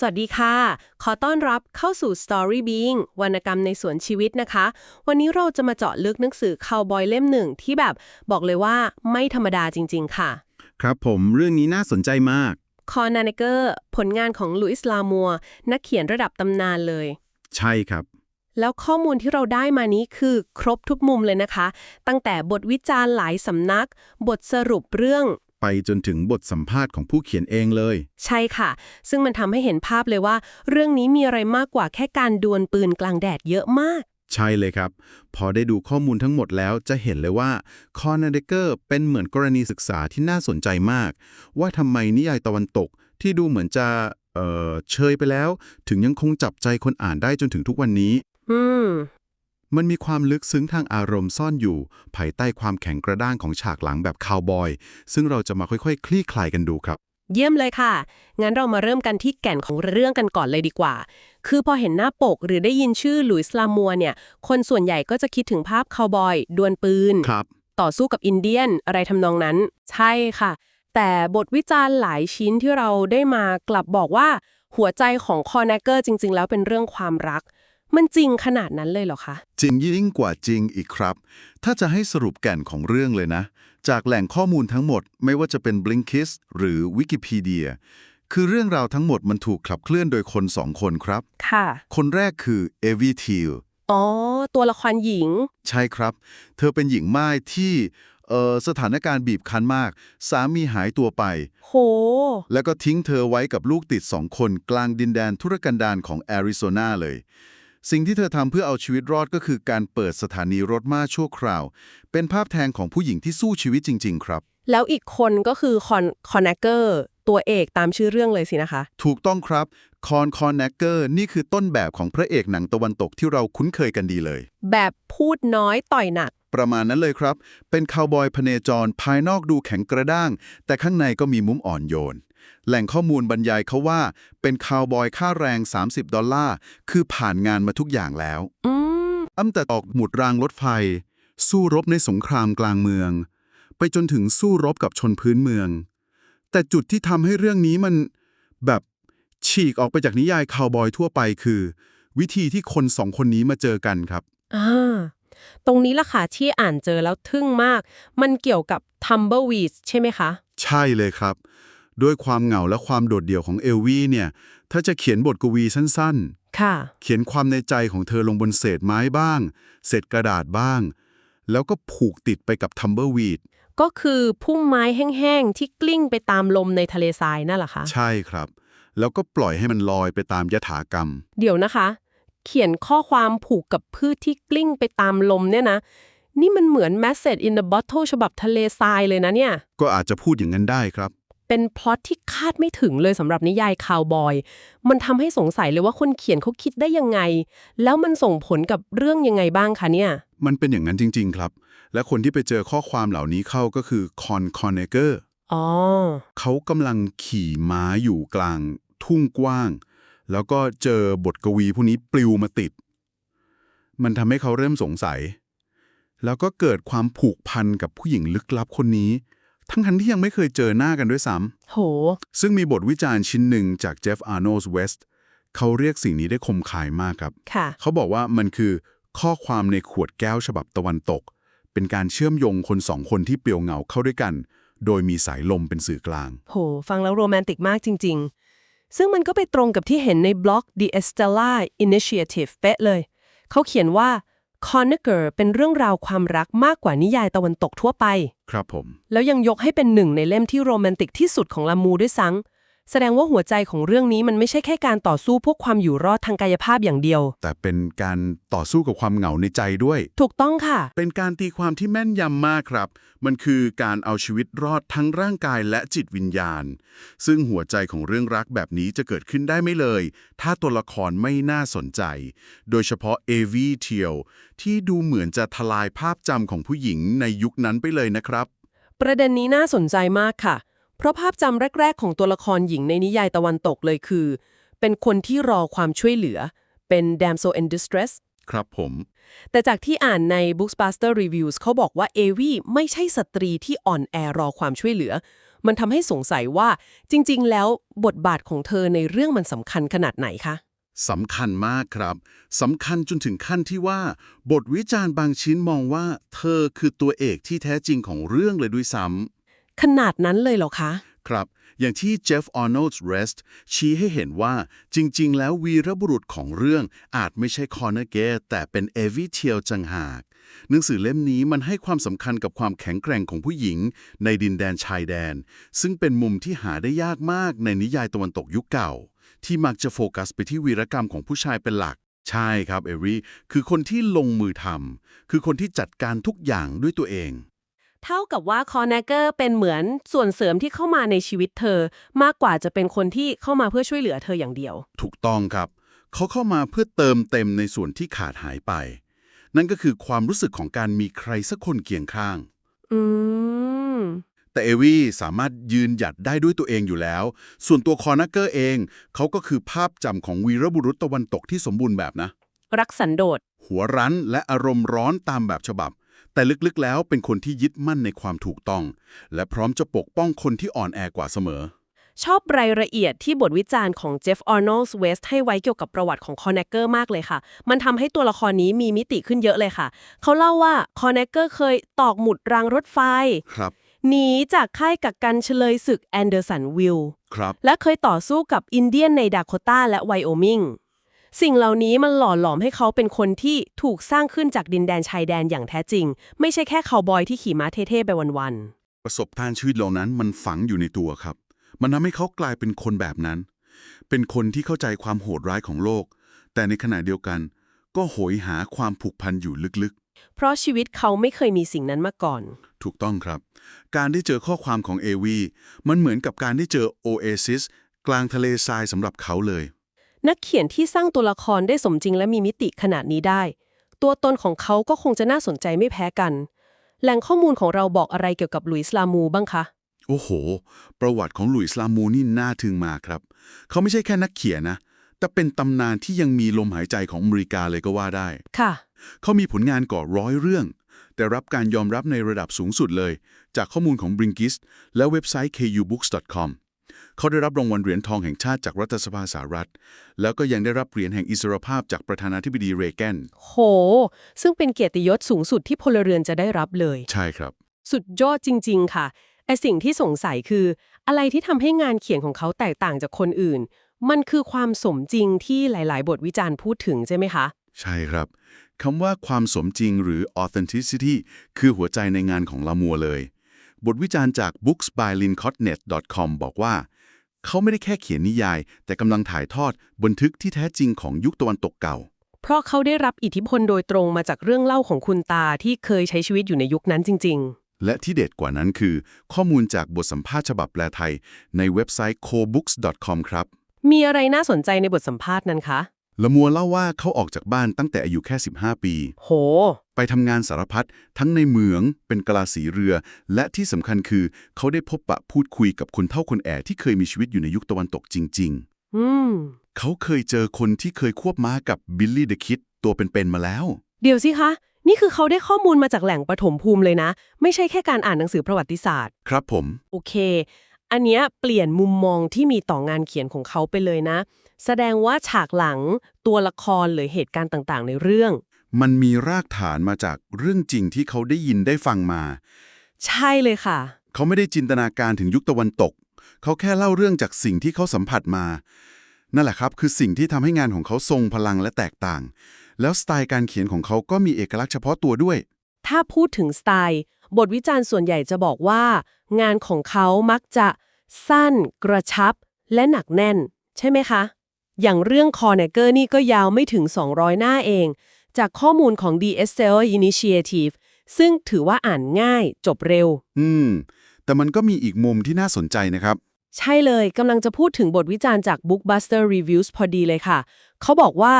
สวัสดีค่ะ ขอต้อนรับเข้าสู่ Story Being วรรณกรรมในสวนชีวิตนะคะ วันนี้เราจะมาเจาะลึกหนังสือคาวบอยเล่มหนึ่งที่แบบบอกเลยว่าไม่ธรรมดาจริง ๆ ค่ะ ครับผมเรื่องนี้น่าสนใจมากคอนาเนเกอร์ผลงานของลุอิสลามัว นักเขียนระดับตำนานเลย ใช่ครับ แล้วข้อมูลที่เราได้มานี้คือครบทุกมุมเลยนะคะ ตั้งแต่บทวิจารณ์หลายสำนัก บทสรุปเรื่อง ไปจนถึงบทสัมภาษณ์ของผู้เขียนเองเลย ใช่ค่ะ ซึ่งมันทำให้เห็นภาพเลยว่า เรื่องนี้มีอะไรมากกว่าแค่การดวลปืนกลางแดดเยอะมาก ใช่เลยครับ พอได้ดูข้อมูลทั้งหมดแล้วจะเห็นเลยว่าคอนาเดเกอร์เป็นเหมือนกรณีศึกษาที่น่าสนใจมาก ว่าทำไมนิยายตะวันตกที่ดูเหมือนจะเอ่อเชยไปแล้ว ถึงยังคงจับใจคนอ่านได้จนถึงทุกวันนี้ อืม มันมีความลึกซึ้งทางอารมณ์ซ่อนอยู่ ภายใต้ความแข็งกระด้างของฉากหลังแบบคาวบอย ซึ่งเราจะมาค่อยๆคลี่คลายกันดูครับ เยี่ยมเลยค่ะ งั้นเรามาเริ่มกันที่แก่นของเรื่องกันก่อนเลยดีกว่า คือพอเห็นหน้าปกหรือได้ยินชื่อหลุยส์ลามัวเนี่ย คนส่วนใหญ่ก็จะคิดถึงภาพคาวบอย ดวลปืน ครับ ต่อสู้กับอินเดียน อะไรทำนองนั้น ใช่ค่ะ แต่บทวิจารณ์หลายชิ้นที่เราได้มากลับบอกว่า หัวใจของคอร์เนเกอร์จริง ๆ แล้วเป็นเรื่องความรัก มันจริงขนาดนั้นเลยเหรอคะ จริงยิ่งกว่าจริงอีกครับ ถ้าจะให้สรุปแก่นของเรื่องเลยนะ จากแหล่งข้อมูลทั้งหมดไม่ว่าจะเป็น Blinkist หรือ Wikipedia คือเรื่องราวทั้งหมดมันถูกขับเคลื่อนโดยคนสองคนครับ ค่ะ คนแรกคือเอวีทีลอ๋อ ตัวละครหญิง ใช่ครับ เธอเป็นหญิงม่ายที่เอ่อสถานการณ์บีบคั้นมาก สามีหายตัวไป โห แล้วก็ทิ้งเธอไว้กับลูกติดสองคนกลางดินแดนธุรกันดารของแอริโซนาเลย สิ่งที่เธอทำเพื่อเอาชีวิตรอดก็คือการเปิดสถานีรถม้าชั่วคราว เป็นภาพแทนของผู้หญิงที่สู้ชีวิตจริง ๆ ครับ แล้วอีกคนก็คือคอนคอนเนเกอร์ตัวเอกตามชื่อเรื่องเลยสินะคะ ถูกต้องครับคอนคอนแนกเกอร์นี่คือต้นแบบของพระเอกหนังตะวันตกที่เราคุ้นเคยกันดีเลย แบบพูดน้อยต่อยหนัก ประมาณนั้นเลยครับ เป็นคาวบอยพเนจรภายนอกดูแข็งกระด้าง แต่ข้างในก็มีมุมอ่อนโยน แหล่งข้อมูลบรรยายเขาว่า เป็นคาวบอยค่าแรง 30 ดอลลาร์ คือผ่านงานมาทุกอย่างแล้วอืมอ้ำแต่ออกหมุดรางรถไฟ สู้รบในสงครามกลางเมือง ไปจนถึงสู้รบกับชนพื้นเมือง แต่จุดที่ทำให้เรื่องนี้มันแบบฉีกออกไปจากนิยายคาวบอยทั่วไปคือ วิธีที่คนสองคนนี้มาเจอกันครับ อ่า ตรงนี้ล่ะค่ะที่อ่านเจอแล้วทึ่งมาก มันเกี่ยวกับ Tumbleweeds ใช่ไหมคะ ใช่เลยครับ ด้วยความเหงาและความโดดเดี่ยวของเอลวี่เนี่ย ถ้าจะเขียนบทกวีสั้นค่ะๆเขียนความในใจของเธอลงบนเศษไม้บ้าง เศษกระดาษบ้าง แล้วก็ผูกติดไปกับทัมเบอร์วีดก็คือพุ่มไม้แห้งๆ ที่กลิ้งไปตามลมในทะเลทรายนั่นแหละคะ ใช่ครับ แล้วก็ปล่อยให้มันลอยไปตามยถากรรม เดี๋ยวนะคะ เขียนข้อความผูกกับพืชที่กลิ้งไปตามลมเนี่ยนะ นี่มันเหมือน Message in the Bottle ฉบับทะเลทรายเลยนะเนี่ย ก็อาจจะพูดอย่างนั้นได้ครับ เป็นพล็อตที่คาดไม่ถึงเลยสำหรับนิยายคาวบอย มันทำให้สงสัยเลยว่าคนเขียนเขาคิดได้ยังไง แล้วมันส่งผลกับเรื่องยังไงบ้างคะเนี่ย มันเป็นอย่างนั้นจริง ๆ ครับ และคนที่ไปเจอข้อความเหล่านี้เข้าก็คือคอนคอนเนเกอร์อ๋อเขากำลังขี่ม้าอยู่กลางทุ่งกว้าง แล้วก็เจอบทกวีพวกนี้ปลิวมาติด มันทำให้เขาเริ่มสงสัย แล้วก็เกิดความผูกพันกับผู้หญิงลึกลับคนนี้ ทั้งทันที่ยังไม่เคยเจอหน้ากันด้วยซ้โหำซึ่งมีบทวิจารณ์ชิ้นหนึ่งจากเจฟฟ์อาร์โนสเวสต์เขาเรียกสิ่งนี้ได้คมคายมากครับ ค่ะ เขาบอกว่ามันคือข้อความในขวดแก้วฉบับตะวันตก เป็นการเชื่อมโยงคนสองคนที่เปลี่ยวเหงาเข้าด้วยกัน โดยมีสายลมเป็นสื่อกลาง โห ฟังแล้วโรแมนติกมากจริงๆ ซึ่งมันก็ไปตรงกับที่เห็นในบล็อก The Estella Initiative เป๊ะเลย เขาเขียนว่า c o n n e g e r เป็นเรื่องราวความรักมากกว่านิยายตะวันตกทั่วไป ครับผม แล้วยังยกให้เป็นหนึ่งในเล่มที่โรแมนติกที่สุดของลามูด้วยซ้ำ แสดงว่าหัวใจของเรื่องนี้มันไม่ใช่แค่การต่อสู้พวกความอยู่รอดทางกายภาพอย่างเดียว แต่เป็นการต่อสู้กับความเหงาในใจด้วย ถูกต้องค่ะ เป็นการตีความที่แม่นยำมากครับ มันคือการเอาชีวิตรอดทั้งร่างกายและจิตวิญญาณ ซึ่งหัวใจของเรื่องรักแบบนี้จะเกิดขึ้นได้ไม่เลย ถ้าตัวละครไม่น่าสนใจ โดยเฉพาะเอวีเทียวที่ดูเหมือนจะทลายภาพจำของผู้หญิงในยุคนั้นไปเลยนะครับ ประเด็นนี้น่าสนใจมากค่ะ เพราะภาพจำแรก ๆ ของตัวละครหญิงในนิยายตะวันตกเลยคือ เป็นคนที่รอความช่วยเหลือ เป็น damsel in distress ครับผม แต่จากที่อ่านใน Booksbuster Reviews เขาบอกว่าเอวี่ไม่ใช่สตรีที่อ่อนแอรอความช่วยเหลือ มันทำให้สงสัยว่าจริง ๆ แล้วบทบาทของเธอในเรื่องมันสำคัญขนาดไหนคะสำคัญมากครับสำคัญจนถึงขั้นที่ว่า บทวิจารณ์บางชิ้นมองว่า เธอคือตัวเอกที่แท้จริงของเรื่องเลยด้วยซ้ ขนาดนั้นเลยเหรอคะ ครับ อย่างที่เจฟอ Arnold's Rest ชี้ให้เห็นว่าจริง ๆ แล้ววีรบุรุษของเรื่องอาจไม่ใช่คอนเนเกตแต่เป็นเอวิเทียลจังหาก หนังสือเล่มนี้มันให้ความสำคัญกับความแข็งแกร่งของผู้หญิง ในดินแดนชายแดน ซึ่งเป็นมุมที่หาได้ยากมากในนิยายตะวันตกยุคเก่า ที่มักจะโฟกัสไปที่วีรกรรมของผู้ชายเป็นหลักใช่ครับเอรีคือคนที่ลงมือทำคือคนที่จัดการทุกอย่างด้วยตัวเอง เท่ากับว่าคอ n นเกอร์เป็นเหมือนส่วนเสริมที่เข้ามาในชีวิตเธอ มากกว่าจะเป็นคนที่เข้ามาเพื่อช่วยเหลือเธออย่างเดียว ถูกต้องครับ เขาเข้ามาเพื่อเติมเต็มในส่วนที่ขาดหายไป นั่นก็คือความรู้สึกของการมีใครสักคนเคียงข้าง อืม แต่เอวี่สามารถยืนหยัดได้ด้วยตัวเองอยู่แล้ว ส่วนตัวคอนักเกอร์เอง เขาก็คือภาพจำของวีรบุรุษตะวันตกที่สมบูรณ์แบบนะ รักสันโดษหัวรั้นและอารมณ์ร้อนตามแบบฉบับ แต่ลึกๆแล้วเป็นคนที่ยึดมั่นในความถูกต้อง และพร้อมจะปกป้องคนที่อ่อนแอกว่าเสมอ ชอบรายละเอียดที่บทวิจารณ์ของเจฟอ r ร์ l d เวสให้ไว้เกี่ยวกับประวัติของคอนเนเกอร์มากเลยค่ะ มันทำให้ตัวละครนี้มีมิติขึ้นเยอะเลยค่ะ เขาเล่าว่าคอนเนเกอร์เคยตอกหมุดรางรถไฟครับหนีจากค่ายกักกันเฉลยศึกแอนเดอร์สันวิลครับและเคยต่อสู้กับอินเดียนในดาโคตาและไวโอมิง สิ่งเหล่านี้มันหล่อหลอมให้เขาเป็นคนที่ถูกสร้างขึ้นจากดินแดนชายแดนอย่างแท้จริง ไม่ใช่แค่คาวบอยที่ขี่ม้าเท่ๆไปวันประสบการณ์ชีวิตเหล่านั้นมันฝังอยู่ในตัวครับ มันทำให้เขากลายเป็นคนแบบนั้น เป็นคนที่เข้าใจความโหดร้ายของโลก แต่ในขณะเดียวกัน ก็โหยหาความผูกพันอยู่ลึกๆ เพราะชีวิตเขาไม่เคยมีสิ่งนั้นมาก่อนๆถูกต้องครับ การได้เจอข้อความของเอวีมันเหมือนกับการได้เจอโอเอซิสกลางทะเลทรายสำหรับเขาเลย นักเขียนที่สร้างตัวละครได้สมจริงและมีมิติขนาดนี้ได้ ตัวตนของเขาก็คงจะน่าสนใจไม่แพ้กัน แหล่งข้อมูลของเราบอกอะไรเกี่ยวกับหลุยส์ลามูบ้างคะ โอ้โห ประวัติของหลุยส์ลามูนี่น่าทึ่งมากครับ เขาไม่ใช่แค่นักเขียนนะ แต่เป็นตำนานที่ยังมีลมหายใจของอเมริกาเลยก็ว่าได้ ค่ะ เขามีผลงานกว่าร้อยเรื่อง แต่รับการยอมรับในระดับสูงสุดเลย จากข้อมูลของ Blinkist และเว็บไซต์ kubooks.com เขาได้รับรางวัลเหรียญทองแห่งชาติจากรัฐสภาสหรัฐ แล้วก็ยังได้รับเหรียญแห่งอิสรภาพจากประธานาธิบดีเรแกนโห ซึ่งเป็นเกียรติยศสูงสุดที่พลเรือนจะได้รับเลย ใช่ครับ สุดยอดจริง ๆ ค่ะไอสิ่งที่สงสัยคือ อะไรที่ทำให้งานเขียนของเขาแตกต่างจากคนอื่น มันคือความสมจริงที่หลาย ๆ บทวิจารณ์พูดถึงใช่ไหมคะ ใช่ครับคำว่าความสมจริงหรือ authenticity คือหัวใจในงานของลามัวเลย บทวิจารณ์จาก booksbylincotnet.com บอกว่า เขาไม่ได้แค่เขียนนิยาย แต่กำลังถ่ายทอดบันทึกที่แท้จริงของยุคตะวันตกเก่า เพราะเขาได้รับอิทธิพลโดยตรงมาจากเรื่องเล่าของคุณตาที่เคยใช้ชีวิตอยู่ในยุคนั้นจริงและที่เด็ดกว่านั้นคือ ข้อมูลจากบทสัมภาษณ์ฉบับแปลไทย ในเว็บไซต์ cobooks.com ครับๆมีอะไรน่าสนใจในบทสัมภาษณ์นั้นคะ ละมัวเล่าว่าเขาออกจากบ้านตั้งแต่อายุแค่ 15 ปี โห ไปทำงานสารพัดทั้งในเมืองเป็นกลาสีเรือ และที่สำคัญคือเขาได้พบปะพูดคุยกับคนเฒ่าคนแก่ที่เคยมีชีวิตอยู่ในยุคตะวันตกจริงอืมๆเขาเคยเจอคนที่เคยควบม้ากับบิลลี่เดอะคิดตัวเป็นๆมาแล้ว เดี๋ยวสิคะ นี่คือเขาได้ข้อมูลมาจากแหล่งปฐมภูมิเลยนะ ไม่ใช่แค่การอ่านหนังสือประวัติศาสตร์ ครับผม โอเค อันเนี้ยเปลี่ยนมุมมองที่มีต่องานเขียนของเขาไปเลยนะ แสดงว่าฉากหลังตัวละครหรือเหตุการณ์ต่างๆ ในเรื่อง มันมีรากฐานมาจากเรื่องจริงที่เขาได้ยินได้ฟังมา ใช่เลยค่ะ เขาไม่ได้จินตนาการถึงยุคตะวันตก เขาแค่เล่าเรื่องจากสิ่งที่เขาสัมผัสมา นั่นแหละครับ คือสิ่งที่ทำให้งานของเขาทรงพลังและแตกต่าง แล้วสไตล์การเขียนของเขาก็มีเอกลักษณ์เฉพาะตัวด้วย ถ้าพูดถึงสไตล์ บทวิจารณ์ส่วนใหญ่จะบอกว่า งานของเขามักจะสั้น กระชับ และหนักแน่น ใช่ไหมคะ อย่างเรื่องคอ n นเกอร์นี่ก็ยาวไม่ถึง 200 หน้าเอง จากข้อมูลของ The e s t e l Initiative ซึ่งถือว่าอ่านง่ายจบเร็ว อืม แต่มันก็มีอีกมุมที่น่าสนใจนะครับ ใช่เลยกำลังจะพูดถึงบทวิจารณ์จาก Bookbuster Reviews พอดีเลยค่ะ เขาบอกว่า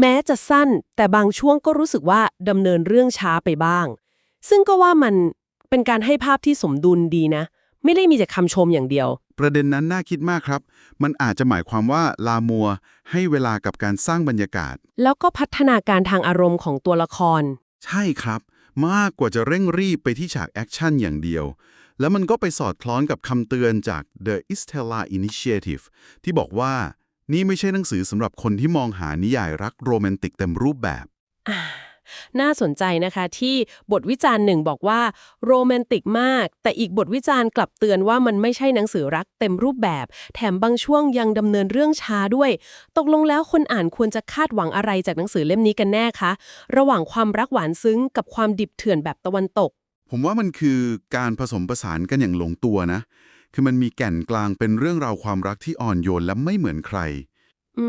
แม้จะสั้น แต่บางช่วงก็รู้สึกว่าดำเนินเรื่องช้าไปบ้าง ซึ่งก็ว่ามันเป็นการให้ภาพที่สมดุลดีนะ ไม่ได้มีแต่คำชมอย่างเดียว ประเด็นนั้นน่าคิดมากครับ มันอาจจะหมายความว่าลามัวให้เวลากับการสร้างบรรยากาศ แล้วก็พัฒนาการทางอารมณ์ของตัวละคร ใช่ครับ มากกว่าจะเร่งรีบไปที่ฉากแอคชั่นอย่างเดียว แล้วมันก็ไปสอดคล้องกับคำเตือนจาก The Istella Initiative ที่บอกว่านี่ไม่ใช่หนังสือสำหรับคนที่มองหานิยายรักโรแมนติกเต็มรูปแบบ อ่า น่าสนใจนะคะที่บทวิจารณ์หนึ่งบอกว่าโรแมนติกมาก แต่อีกบทวิจารณ์กลับเตือนว่ามันไม่ใช่หนังสือรักเต็มรูปแบบ แถมบางช่วงยังดำเนินเรื่องช้าด้วย ตกลงแล้วคนอ่านควรจะคาดหวังอะไรจากหนังสือเล่มนี้กันแน่คะ ระหว่างความรักหวานซึ้งกับความดิบเถื่อนแบบตะวันตก ผมว่ามันคือการผสมผสานกันอย่างลงตัวนะ คือมันมีแก่นกลางเป็นเรื่องราวความรักที่อ่อนโยนและไม่เหมือนใคร อื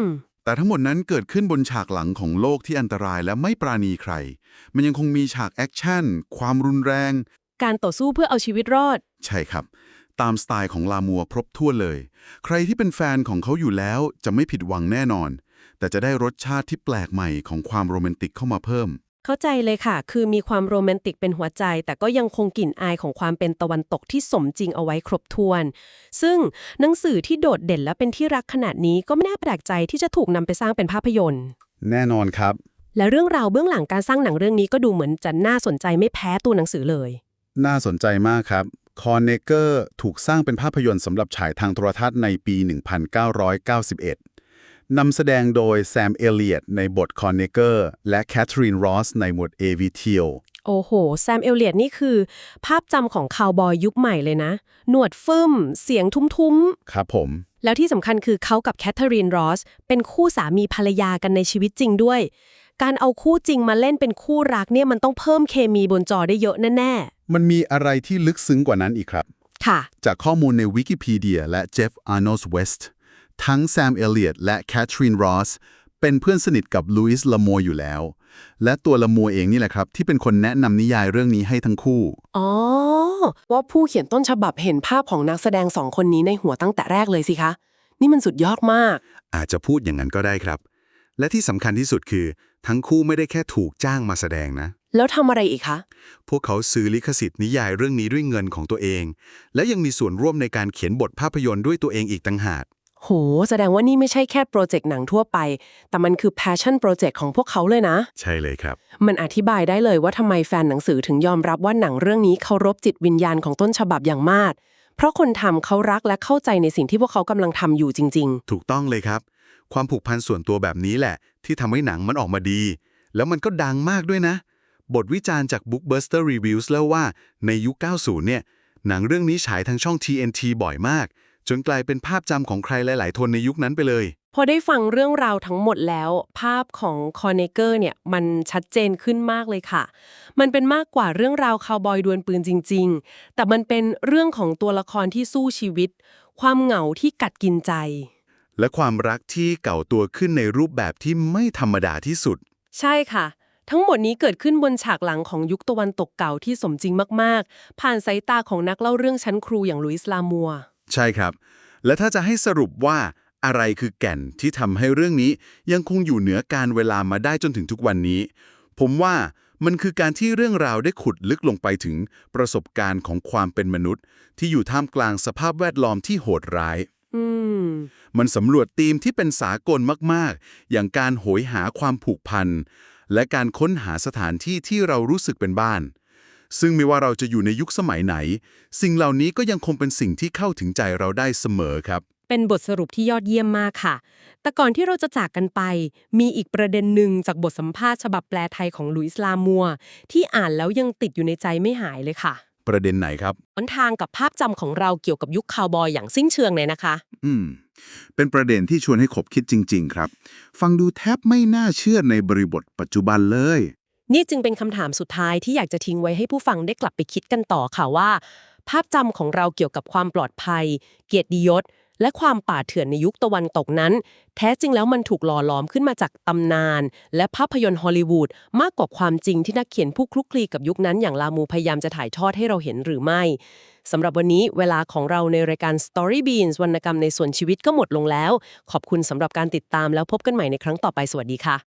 ม แต่ทั้งหมดนั้นเกิดขึ้นบนฉากหลังของโลกที่อันตรายและไม่ปราณีใคร มันยังคงมีฉากแอคชั่น ความรุนแรง การต่อสู้เพื่อเอาชีวิตรอด ใช่ครับ ตามสไตล์ของลามัวครบถ้วนเลย ใครที่เป็นแฟนของเขาอยู่แล้วจะไม่ผิดหวังแน่นอน แต่จะได้รสชาติที่แปลกใหม่ของความโรแมนติกเข้ามาเพิ่ม เข้าใจเลยค่ะ คือมีความโรแมนติกเป็นหัวใจ แต่ก็ยังคงกลิ่นอายของความเป็นตะวันตกที่สมจริงเอาไว้ครบถ้วน ซึ่งหนังสือที่โดดเด่นและเป็นที่รักขนาดนี้ก็ไม่น่าแปลกใจที่จะถูกนำไปสร้างเป็นภาพยนตร์ แน่นอนครับ และเรื่องราวเบื้องหลังการสร้างหนังเรื่องนี้ก็ดูเหมือนจะน่าสนใจไม่แพ้ตัวหนังสือเลย น่าสนใจมากครับคอนเนเกอร์ถูกสร้างเป็นภาพยนตร์สำหรับฉายทางโทรทัศน์ในปี 1991 นำแสดงโดยแซม เอเลียตในบทคอนเนเกอร์และแคทรีนรอสในบทเอวิเทียลโอ้โห แซม เอลเลียตนี่คือ ภาพจำของคาวบอยยุคใหม่เลยนะ หนวดฟึ่ม เสียงทุ้มๆ ครับผม แล้วที่สำคัญคือเขากับแคทเธอรีนรอส เป็นคู่สามีภรรยากันในชีวิตจริงด้วย การเอาคู่จริงมาเล่นเป็นคู่รักเนี่ยมันต้องเพิ่มเคมีบนจอได้เยอะแน่มันมีอะไรที่ลึกซึ้งกว่านั้นอีกครับๆค่ะ จากข้อมูลในวิกิพีเดียและเจฟอาร์โนสเวสต์ ทั้งแซมเอเลียตและแคทรีนรอสเป็นเพื่อนสนิทกับลุยส์ลามัวอยู่แล้ว และตัวลามัวเองนี่แหละครับ ที่เป็นคนแนะนำนิยายเรื่องนี้ให้ทั้งคู่ อ๋อ ว่าผู้เขียนต้นฉบับเห็นภาพของนักแสดงสองคนนี้ในหัวตั้งแต่แรกเลยสิคะ นี่มันสุดยอดมาก อาจจะพูดอย่างนั้นก็ได้ครับ และที่สำคัญที่สุดคือ ทั้งคู่ไม่ได้แค่ถูกจ้างมาแสดงนะ แล้วทำอะไรอีกคะ พวกเขาซื้อลิขสิทธิ์นิยายเรื่องนี้ด้วยเงินของตัวเอง และยังมีส่วนร่วมในการเขียนบทภาพยนตร์ด้วยตัวเองอีกต่างหาก โห แสดงว่านี่ไม่ใช่แค่โปรเจกต์หนังทั่วไป แต่มันคือ passion project ของพวกเขาเลยนะ ใช่เลยครับ มันอธิบายได้เลยว่าทำไมแฟนหนังสือถึงยอมรับว่าหนังเรื่องนี้เคารพจิตวิญญาณของต้นฉบับอย่างมาก เพราะคนทำเขารักและเข้าใจในสิ่งที่พวกเขากำลังทำอยู่จริงถูกต้องเลยครับ ความผูกพันส่วนตัวแบบนี้แหละ ที่ทำให้หนังมันออกมาดี แล้วมันก็ดังมากด้วยนะ บทวิจารณ์จาก Bookbuster Reviews เล่าว่าในยุค 90 เนี่ยหนังเรื่องนี้ฉายทางช่อง TNT บ่อยมาก จนกลายเป็นภาพจำของใครหลายๆทนในยุคนั้นไปเลยๆพอได้ฟังเรื่องราวทั้งหมดแล้ว ภาพของคอนเนเกอร์เนี่ยมันชัดเจนขึ้นมากเลยค่ะ มันเป็นมากกว่าเรื่องราวคาวบอยดวลปืนจริง ๆ แต่มันเป็นเรื่องของตัวละครที่สู้ชีวิต ความเหงาที่กัดกินใจ และความรักที่เก่าตัวขึ้นในรูปแบบที่ไม่ธรรมดาที่สุด ใช่ค่ะ ทั้งหมดนี้เกิดขึ้นบนฉากหลังของยุคตะวันตกเก่าที่สมจริงมาก ๆ ผ่านสายตาของนักเล่าเรื่องชั้นครูอย่างลุยส์ลามัว ใช่ครับ และถ้าจะให้สรุปว่าอะไรคือแก่นที่ทำให้เรื่องนี้ยังคงอยู่เหนือการเวลามาได้จนถึงทุกวันนี้ ผมว่ามันคือการที่เรื่องราวได้ขุดลึกลงไปถึงประสบการณ์ของความเป็นมนุษย์ ที่อยู่ท่ามกลางสภาพแวดล้อมที่โหดร้ายอืมมันสำรวจธีมที่เป็นสากลมาก ๆ อย่างการโหยหาความผูกพัน และการค้นหาสถานที่ที่เรารู้สึกเป็นบ้าน ซึ่งไม่ว่าเราจะอยู่ในยุคสมัยไหน สิ่งเหล่านี้ก็ยังคงเป็นสิ่งที่เข้าถึงใจเราได้เสมอครับ เป็นบทสรุปที่ยอดเยี่ยมมากค่ะ แต่ก่อนที่เราจะจากกันไป มีอีกประเด็นหนึ่งจากบทสัมภาษณ์ฉบับแปลไทยของลุยส์ลามัว ที่อ่านแล้วยังติดอยู่ในใจไม่หายเลยค่ะ ประเด็นไหนครับหนทางกับภาพจำของเราเกี่ยวกับยุคคาวบอยอย่างสิ้นเชิงเลยนะคะ อืม เป็นประเด็นที่ชวนให้ขบคิดจริง ๆ ครับ ฟังดูแทบไม่น่าเชื่อในบริบทปัจจุบันเลย นี่จึงเป็นคำถามสุดท้ายที่อยากจะทิ้งไว้ให้ผู้ฟังได้กลับไปคิดกันต่อค่ะว่า ภาพจำของเราเกี่ยวกับความปลอดภัย เกียรติยศ และความป่าเถื่อนในยุคตะวันตกนั้น แท้จริงแล้วมันถูกหล่อหลอมขึ้นมาจากตำนาน และภาพยนตร์ฮอลลีวูดมากกว่าความจริงที่นักเขียนผู้คลุกคลีกับยุคนั้นอย่างลามูพยายามจะถ่ายทอดให้เราเห็นหรือไม่สำหรับวันนี้เวลาของเราในรายการ Story Beans วรรณกรรมในส่วนชีวิตก็หมดลงแล้ว ขอบคุณสำหรับการติดตามแล้วพบกันใหม่ในครั้งต่อไปสวัสดีค่ะ